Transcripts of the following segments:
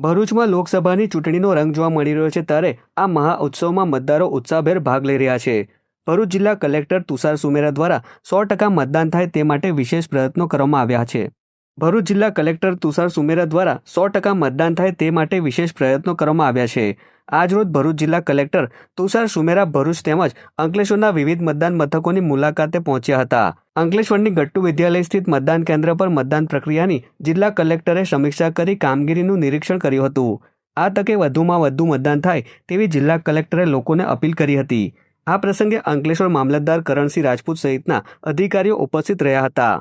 ભરૂચમાં લોકસભાની ચૂંટણીનો રંગ જોવા મળી રહ્યો છે ત્યારે આ મહા ઉત્સવમાં મતદારો ઉત્સાહભેર ભાગ લઈ રહ્યા છે. ભરૂચ જિલ્લા કલેક્ટર તુષાર સુમેરા દ્વારા સો ટકા મતદાન થાય તે માટે વિશેષ પ્રયત્નો કરવામાં આવ્યા છે. ભરૂચ જિલ્લા કલેક્ટર તુષાર સુમેરા દ્વારા સો ટકા મતદાન થાય તે માટે વિશેષ પ્રયત્નો કરવામાં આવ્યા છે. આજરોજ ભરૂચ જિલ્લા કલેક્ટર તુષાર સુમેરા ભરૂચ તેમજ અંકલેશ્વરના વિવિધ મતદાન મથકોની મુલાકાતે પહોંચ્યા હતા. અંકલેશ્વરની ગટ્ટુ વિદ્યાલય સ્થિત મતદાન કેન્દ્ર પર મતદાન પ્રક્રિયાની જિલ્લા કલેક્ટરે સમીક્ષા કરી કામગીરીનું નિરીક્ષણ કર્યું હતું. આ તકે વધુમાં વધુ મતદાન થાય તેવી જિલ્લા કલેક્ટરે લોકોને અપીલ કરી હતી. આ પ્રસંગે અંકલેશ્વર મામલતદાર કરણસિંહ રાજપૂત સહિતના અધિકારીઓ ઉપસ્થિત રહ્યા હતા.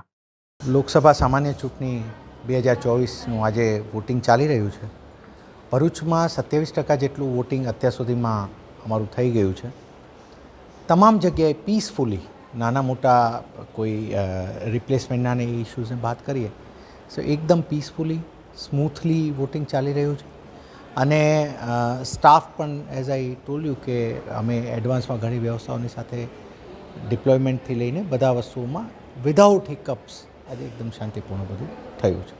લોકસભા સામાન્ય ચૂંટણી બે હજાર ચોવીસનું આજે વોટિંગ ચાલી રહ્યું છે. ભરૂચમાં સત્યાવીસ ટકા જેટલું વોટિંગ અત્યાર સુધીમાં અમારું થઈ ગયું છે. તમામ જગ્યાએ પીસફુલી નાના મોટા કોઈ રિપ્લેસમેન્ટના ને ઇસ્યુઝને વાત કરીએ સો એકદમ પીસફુલી સ્મૂથલી વોટિંગ ચાલી રહ્યું છે. અને સ્ટાફ પણ એઝ આઈ ટોલ યુ કે અમે એડવાન્સમાં ઘણી વ્યવસ્થાઓની સાથે ડિપ્લોયમેન્ટથી લઈને બધા વસ્તુઓમાં વિધાઉટ હિકઅપ્સ આજે એકદમ શાંતિપૂર્ણ બધું થયું છે.